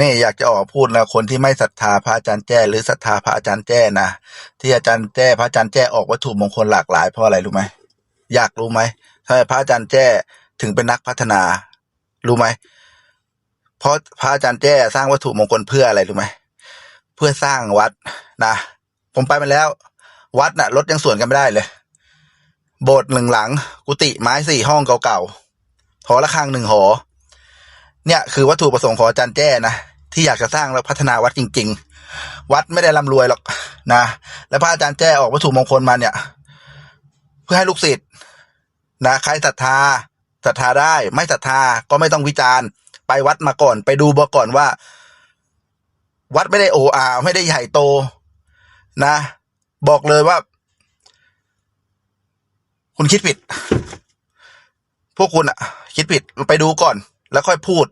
นี่อยากจะออกพูดนะคนที่ไม่ศรัทธาพระอาจารย์แจ้หรือศรัทธาพระอาจารย์แจ้นะที่อาจารย์แจ้พระอาจารย์แจ้ออกวัตถุมงคลหลากหลายเพราะอะไรรู้ไหมอยากรู้ไหมทำไมพระอาจารย์แจ้ถึงเป็นนักพัฒนา รู้ไหมเพราะพระอาจารย์แจ้สร้างวัตถุมงคลเพื่ออะไรรู้ไหมเพื่อสร้างวัดนะผมไปมาแล้ว วัดน่ะรถยังสวนกันไม่ได้เลย โบสถ์หนึ่งหลัง กุฏิไม้สี่ห้องเก่าๆหอระฆังหนึ่งหอ เนี่ยคือวัตถุประสงค์ของอาจารย์แจ้นะ ที่อยากจะสร้างและพัฒนาวัดจริง ๆ วัดไม่ได้ร่ำรวยหรอกนะแล้วพระอาจารย์แจ้ออกวัตถุมงคลมาเนี่ย เพื่อให้ลูกศิษย์นะใครศรัทธาศรัทธาได้ ไม่ศรัทธาก็ไม่ต้องวิจารณ์ ไปวัดมาก่อน ไปดูมาก่อนว่า วัดไม่ได้โออาไม่ได้ใหญ่โต นะ บอกเลยว่า คุณคิดผิด พวกคุณอะคิดผิดไปดูก่อน แล้วค่อยพูด